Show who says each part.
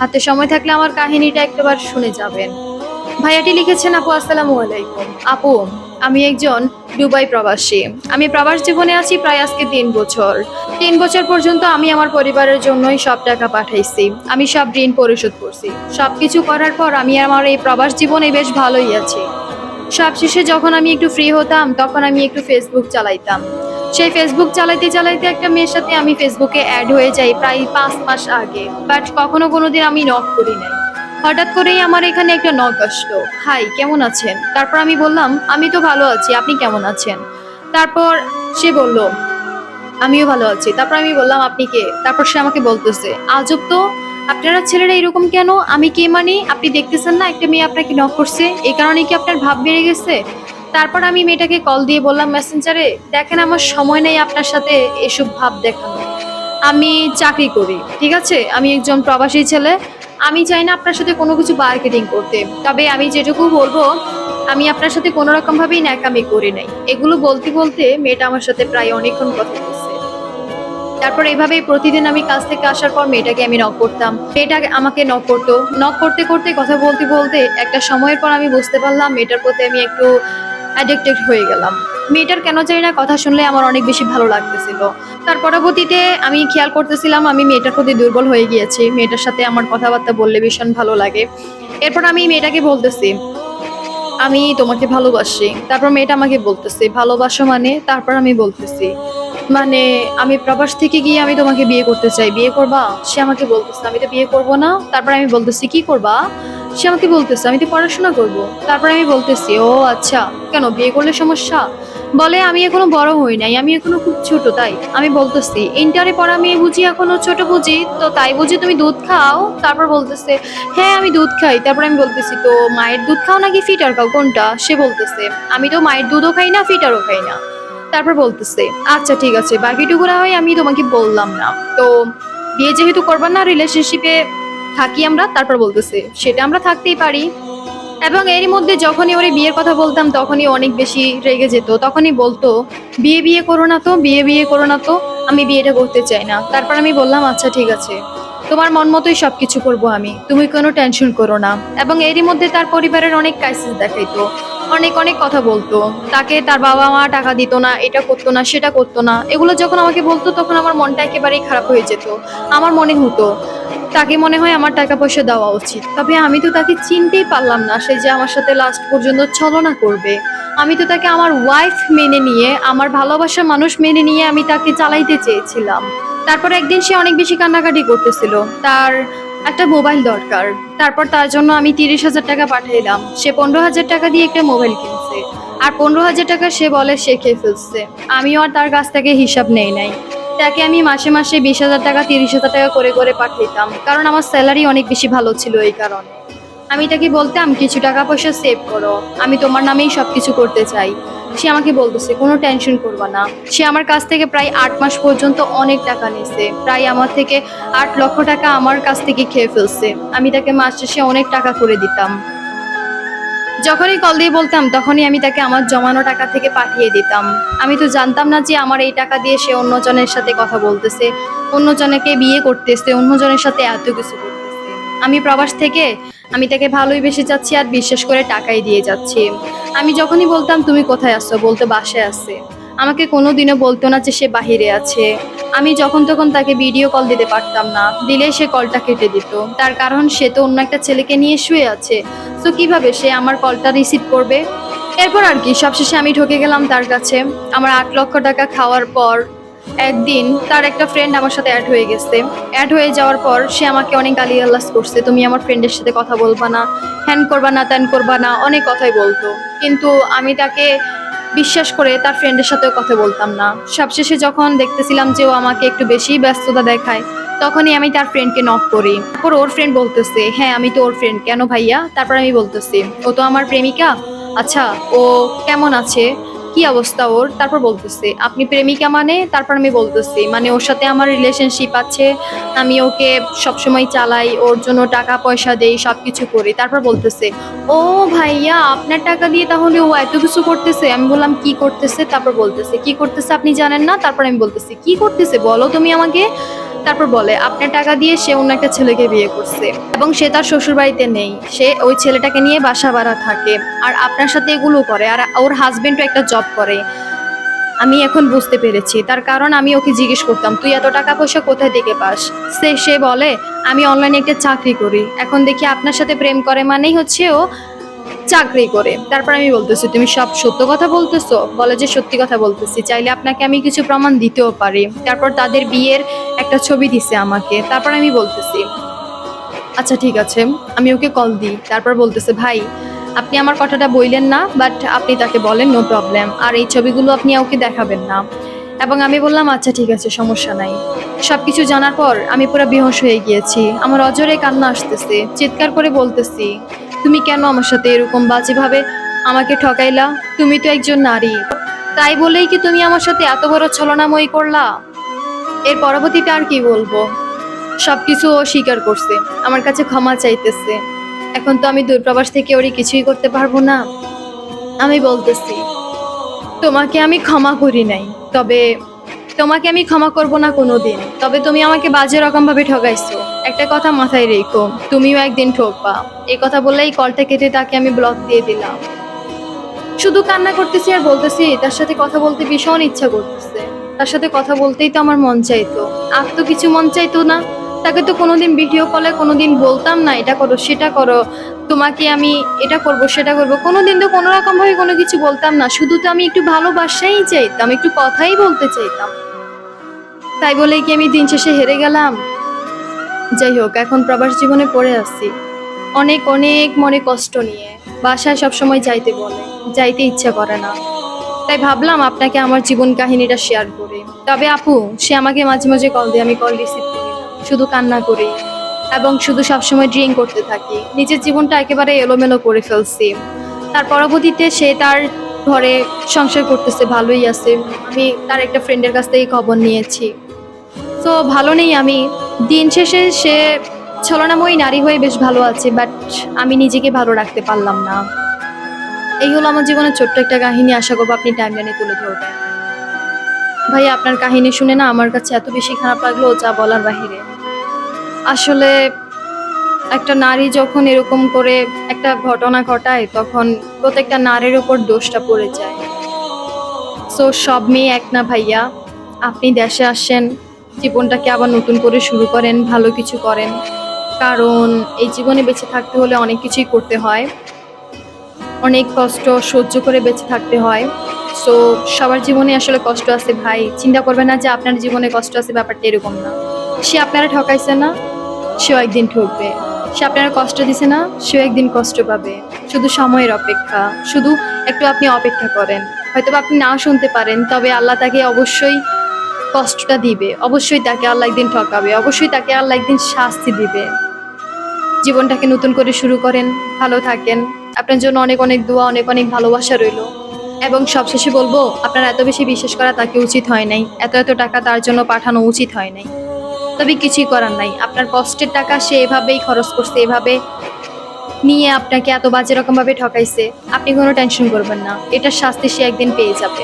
Speaker 1: হাতে সময় থাকলে আমার কাহিনীটা একটাবার শুনে যাবেন। ভাইয়াটি লিখেছেন, আপু, আসসালামু আলাইকুম। আপু, আমি একজন দুবাই প্রবাসী। আমি প্রবাস জীবনে আছি প্রায় আজকে তিন বছর। তিন বছর পর্যন্ত আমি আমার পরিবারের জন্যই সব টাকা পাঠাইছি। আমি সব ঋণ পরিশোধ করছি। সব কিছু করার পর আমি আমার এই প্রবাস জীবনে বেশ ভালোই আছি। সবশেষে যখন আমি একটু ফ্রি হতাম, তখন আমি একটু ফেসবুক চালাইতাম। সেই ফেসবুক চালাইতে চালাইতে একটা মেয়ের সাথে আমি ফেসবুকে অ্যাড হয়ে যাই প্রায় পাঁচ মাস আগে। বাট কখনো কোনোদিন আমি নক করি নাই। হঠাৎ করেই আমার এখানে একটা নক আসলো। হাই কেমন আছেন? তারপর আমি বললাম, আমি তো ভালো আছি, আপনি কেমন আছেন? তারপর সে বলল, আমিও ভালো আছি। তারপর আমি বললাম, আপনি কে? তারপর সে আমাকে বলতেছে, আজব তো, আপনারা ছেলেরা এরকম কেন? আমি কে মানে? আপনি দেখতেছেন না, একটা মেয়ে আপনাকে নক করছে। এই কারণে কি আপনার ভাব বেড়ে গেছে? তারপর আমি মেয়েটাকে কল দিয়ে বললাম মেসেঞ্জারে দেখেন আমার সময় নেই আপনার সাথে এসব ভাব দেখানো আমি চাকরি করি, ঠিক আছে? আমি একজন প্রবাসী ছেলে। আমি চাই না আপনার সাথে কোনো কিছু মার্কেটিং করতে। তবে আমি যেটুকু বলব, আমি আপনার সাথে কোনো রকম ভাবেই ন্যাকামি করি নাই। এগুলো বলতে বলতে মেয়েটা আমার সাথে প্রায় অনেকক্ষণ কথা বলছে। তারপর এইভাবেই প্রতিদিন আমি কাজ থেকে আসার পর মেয়েটাকে আমি নক করতাম। মেয়েটা আমাকে নক করতো। নক করতে করতে কথা বলতে বলতে একটা সময়ের পর আমি বুঝতে পারলাম, মেয়েটার প্রতি আমি একটু অ্যাডিক্টেড হয়ে গেলাম। মেয়েটার কেন জানি না কথা শুনলে আমার অনেক বেশি ভালো লাগতেছিল। তার পরবর্তীতে আমি খেয়াল করতেছিলাম, আমি মেয়েটার প্রতি দুর্বল হয়ে গিয়েছি। মেয়েটার সাথে আমার কথাবার্তা বললে ভীষণ ভালো লাগে। এরপর আমি মেয়েটাকে বলতেছি, আমি তোমাকে ভালোবাসি। তারপর মেয়েটা আমাকে বলতেছে, ভালোবাসো মানে? তারপর আমি বলতেছি মানে আমি প্রবাস থেকে গিয়ে আমি তোমাকে বিয়ে করতে চাই। বিয়ে করবা? সে আমাকে বলতেছে, আমি তো বিয়ে করব না। তারপর আমি বলতেছি, কি করবা? সে আমাকে বলতেছে, আমি তো পড়াশোনা করব। তারপর আমি বলতেছি, ও আচ্ছা কেন বিয়ে করলে সমস্যা? বলে, আমি এখনও বড় হই নাই, আমি এখনও খুব ছোট, তাই। আমি বলতেছি, ইন্টারে পড়া মেয়ে বুঝি এখনও ছোট বুঝি, তো তাই বুঝি তুমি দুধ খাও? তারপর বলতেছে হ্যাঁ আমি দুধ খাই। তারপর আমি বলতেছি, তো মায়ের দুধ খাও নাকি ফিটার খাও, কোনটা? সে বলতেছে, আমি তো মায়ের দুধও খাই না, ফিটারও খাই না। তারপর বলতেছে আচ্ছা ঠিক আছে বাকিটুকু না হয় আমি তোমাকে বললাম না। তো বিয়ে যেহেতু করবার না রিলেশনশিপে থাকি আমরা, তারপর বলতেছে, সেটা আমরা থাকতেই পারি। এবং এরই মধ্যে যখনই ওরে বিয়ের কথা বলতাম, তখনই অনেক বেশি রেগে যেত। তখনই বলতো, বিয়ে বিয়ে করো না তো, বিয়ে বিয়ে করো না তো, আমি বিয়েটা করতে চাই না। তারপর আমি বললাম আচ্ছা ঠিক আছে। তোমার মন মতোই সব কিছু করব আমি। তুমি কোনো টেনশন করো না। এবং এরই মধ্যে তার পরিবারের অনেক ক্রাইসিস দেখাইতো। অনেক অনেক কথা বলতো। তাকে তার বাবা মা টাকা দিত না, এটা করতো না, সেটা করতো না। এগুলো যখন আমাকে বলতো, তখন আমার মনটা একেবারেই খারাপ হয়ে যেত। আমার মনে হতো, তাকে মনে হয় আমার টাকা পয়সা দেওয়া উচিত। তবে আমি তো তাকে চিনতেই পারলাম না, সে যে আমার সাথে লাস্ট পর্যন্ত ছলনা করবে। আমি তো তাকে আমার ওয়াইফ মেনে নিয়ে, আমার ভালোবাসা মানুষ মেনে নিয়ে আমি তাকে চালাইতে চেয়েছিলাম। তারপর একদিন সে অনেক বেশি কান্নাকাটি করতেছিল। তার একটা মোবাইল দরকার। তারপর তার জন্য আমি তিরিশ হাজার টাকা পাঠাইলাম সে পনেরো হাজার টাকা দিয়ে একটা মোবাইল কিনছে। আর পনেরো হাজার টাকা সে বলে সে খেয়ে ফেলছে। আমিও আর তার কাছ থেকে হিসাব নেই নাই। তাকে আমি মাসে মাসে বিশ হাজার টাকা, তিরিশ হাজার টাকা করে করে পাঠাইতাম কারণ আমার স্যালারি অনেক বেশি ভালো ছিল এই কারণে। আমি তাকে বলতাম, কিছু টাকা পয়সা সেভ করো। আমি তোমার নামেই সব কিছু করতে চাই। সে আমাকে বলতেছে, কোনো টেনশন করবা না। সে আমার কাছ থেকে প্রায় আট মাস পর্যন্ত অনেক টাকা নিছে। প্রায় আমার থেকে আট লক্ষ টাকা আমার কাছ থেকে খেয়ে ফেলছে। আমি তাকে মাস শেষে অনেক টাকা করে দিতাম। যখনই কল দিয়ে বলতাম, তখনই আমি তাকে আমার জমানো টাকা থেকে পাঠিয়ে দিতাম। আমি তো জানতাম না যে আমার এই টাকা দিয়ে সে অন্যজনের সাথে কথা বলতেছে, অন্যজনকে বিয়ে করতেছে, অন্যজনের সাথে এত কিছু করতেছে। আমি প্রবাস থেকে আমি তাকে ভালোই বেশি যাচ্ছি আর বিশ্বাস করে টাকাই দিয়ে যাচ্ছি। আমি যখনই বলতাম, তুমি কোথায় আসছো বলতো, বাসায় আছে। আমাকে কোনোদিনও বলতো না যে সে বাহিরে আছে। আমি যখন তখন তাকে ভিডিও কল দিতে পারতাম না। দিলে সে কলটা কেটে দিত। তার কারণ, সে তো অন্য একটা ছেলেকে নিয়ে শুয়ে আছে। তো কীভাবে সে আমার কলটা রিসিভ করবে? এরপর আর কি, সবশেষে আমি ঢুকে গেলাম তার কাছে। আমার আট লক্ষ টাকা খাওয়ার পর একদিন তার একটা ফ্রেন্ড আমার সাথে অ্যাড হয়ে গেছে। অ্যাড হয়ে যাওয়ার পর সে আমাকে অনেক গালি আল্লাস করছে, তুমি আমার ফ্রেন্ডের সাথে কথা বলবা না, হ্যান করবা না, ত্যান করবা না, অনেক কথাই বলতো। কিন্তু আমি তাকে বিশ্বাস করে তার ফ্রেন্ডের সাথেও কথা বলতাম না। সবশেষে যখন দেখতেছিলাম যে ও আমাকে একটু বেশি ব্যস্ততা দেখায়, তখনই আমি তার ফ্রেন্ডকে নক করি। তারপর ওর ফ্রেন্ড বলতেছে হ্যাঁ আমি তো ওর ফ্রেন্ড কেন ভাইয়া? তারপর আমি বলতেছি, ও তো আমার প্রেমিকা? আচ্ছা ও কেমন আছে? কি অবস্থা ওর? তারপর বলতেছে, আপনি প্রেমিকা মানে? তারপর আমি বলতেছি মানে ওর সাথে আমার রিলেশনশিপ আছে, আমি ওকে সবসময় চালাই, ওর জন্য টাকা পয়সা দেই সব কিছু করি। তারপর বলতেছে, ও ভাইয়া, আপনার টাকা দিয়ে তাহলে ও এত কিছু করতেছে? আমি বললাম, কি করতেছে? তারপর বলতেছে, কি করতেছে আপনি জানেন না? তারপর আমি বলতেছি, কি করতেছে? বলো তুমি আমাকে। তারপর বলে আপনার টাকা দিয়ে সে অন্য একটা ছেলেকে বিয়ে করছে এবং সে তার শ্বশুর বাড়িতে নেই। সে ওই ছেলেটাকে নিয়ে বাসা ভাড়া থাকে আর আপনার সাথে এগুলো করে আর ওর হাজবেন্ডও একটা জব করে। আমি এখন বুঝতে পেরেছি। তার কারণ আমি ওকে জিজ্ঞেস করতাম, তুই এত টাকা পয়সা কোথায় থেকে পাস? সে সে বলে, আমি অনলাইনে একটা চাকরি করি। এখন দেখি আপনার সাথে প্রেম করে মানেই হচ্ছে ও চাকরি করে। তারপর আমি বলতেছি, তুমি সব সত্য কথা বলতেছো? বলে যে, সত্যি কথা বলতেছি। চাইলে আপনাকে আমি কিছু প্রমাণ দিতেও পারি। তারপর তাদের বিয়ের একটা ছবি দিছে আমাকে। তারপর আমি বলতেছি আচ্ছা ঠিক আছে, আমি ওকে কল দিই। তারপর বলতেছে, ভাই, আপনি আমার কথাটা বইলেন না বাট আপনি তাকে বলেন নো প্রবলেম আর এই ছবিগুলো আপনি ওকে দেখাবেন না। এবং আমি বললাম আচ্ছা ঠিক আছে, সমস্যা নাই। সব কিছু জানার পর আমি পুরো বেহোশ হয়ে গিয়েছি। আমার অজরে কান্না আসতেছে। চিৎকার করে বলতেছি তুমি কেন আমার সাথে এরকম বাজেভাবে আমাকে ঠকাইলা? তুমি তো একজন নারী। তাই বলেই কি তুমি আমার সাথে এত বড় ছলনাময়ী করলা? এর পরবর্তীতে আর কি বলব? সবকিছু ও স্বীকার করছে। আমার কাছে ক্ষমা চাইতেছে। এখন তো আমি দূরপ্রবাস থেকে ওরই কিছুই করতে পারব না। আমি বলতেছি, তোমাকে আমি ক্ষমা করি নাই। তবে তোমাকে আমি ক্ষমা করব না কোনোদিন। তবে তুমি আমাকে বাজে রকম ভাবে ঠকাইছো একটা কথা মাথায় রেখো, তুমিও একদিন ঠকবা। এই কথা বললেই কলটা কেটে তাকে আমি ব্লক দিয়ে দিলাম। শুধু কান্না করতেছি আর বলতেছি, তার সাথে কথা বলতে ভীষণ ইচ্ছা করতেছে। তার সাথে কথা বলতেই তো আমার মন চাইতো। আর তো কিছু মন চাইতো না। তাকে তো কোনোদিন ভিডিও কলে কোনোদিন বলতাম না, এটা করো, সেটা করো, তোমাকে আমি এটা করব, সেটা করব। কোনোদিন তো কোনো রকম ভাবে কোনো কিছু বলতাম না। শুধু তো আমি একটু ভালোবাসাই চাইতাম, একটু কথাই বলতে চাইতাম। তাই বলে কি আমি দিন শেষে হেরে গেলাম? যাই হোক, এখন প্রবাস জীবনে পড়ে আছি। অনেক অনেক মনে কষ্ট নিয়ে। বাসায় সবসময় যাইতে বলে, যাইতে ইচ্ছা করে না। তাই ভাবলাম আপনাকে আমার জীবন কাহিনীটা শেয়ার করে। তবে আপু, সে আমাকে মাঝে মাঝে কল দিয়ে, আমি কল রিসিভ। শুধু কান্না করি এবং শুধু সবসময় ড্রিঙ্ক করতে থাকি। নিজের জীবনটা একেবারে এলোমেলো করে ফেলছি। তার পরবর্তীতে সে তার ঘরে সংসার করতেছে, ভালোই আছে। আমি তার একটা ফ্রেন্ডের কাছ থেকে খবর নিয়েছি। তো ভালো নেই আমি। দিন শেষে সে ছলনাময়ী নারী হয়ে বেশ ভালো আছে বাট আমি নিজেকে ভালো রাখতে পারলাম না। এই হলো আমার জীবনের ছোট্ট একটা কাহিনী। আশা করব আপনি টাইম লাইনে তুলে ধরবেন। ভাই আপনার কাহিনী শুনে না আমার কাছে এত বেশি খারাপ লাগল যা বলার বাহিরে। আসলে একটা নারী যখন এরকম করে একটা ঘটনা ঘটায়, তখন প্রত্যেকটা নারীর উপর দোষটা পড়ে যায়। সো সব মেয়ে এক না ভাইয়া। আপনি দেশে আসেন, জীবনটাকে আবার নতুন করে শুরু করেন, ভালো কিছু করেন। কারণ এই জীবনে বেঁচে থাকতে হলে অনেক কিছুই করতে হয়। অনেক কষ্ট সহ্য করে বেঁচে থাকতে হয়। সো সবার জীবনে আসলে কষ্ট আছে ভাই। চিন্তা করবেন না যে আপনার জীবনে কষ্ট আছে, ব্যাপারটা এরকম না। সে আপনারা ঠকাইছে না। সেও একদিন ঠকবে। সে আপনারা কষ্ট দিছে না, সেও একদিন কষ্ট পাবে। শুধু সময়ের অপেক্ষা, শুধু একটু আপনি অপেক্ষা করেন। হয়তো আপনি নাও শুনতে পারেন, তবে আল্লাহ তাকে অবশ্যই কষ্টটা দিবে। অবশ্যই তাকে আল্লাহ একদিন ঠকাবে, অবশ্যই তাকে আল্লাহ একদিন শাস্তি দিবে। জীবনটাকে নতুন করে শুরু করেন, ভালো থাকেন। আপনার জন্য অনেক অনেক দোয়া, অনেক অনেক ভালোবাসা রইল। এবং সবশেষে বলব, আপনার এত বেশি বিশ্বাস করা তাকে উচিত হয় নাই। এত এত টাকা তার জন্য পাঠানো উচিত হয় নাই। তবে কিছুই করার নাই। আপনার কষ্টের টাকা সে এভাবেই খরচ করছে, এভাবে নিয়ে আপনাকে এত বাজে রকমভাবে ঠকাইছে। আপনি কোনো টেনশন করবেন না। এটার শাস্তি সে একদিন পেয়ে যাবে।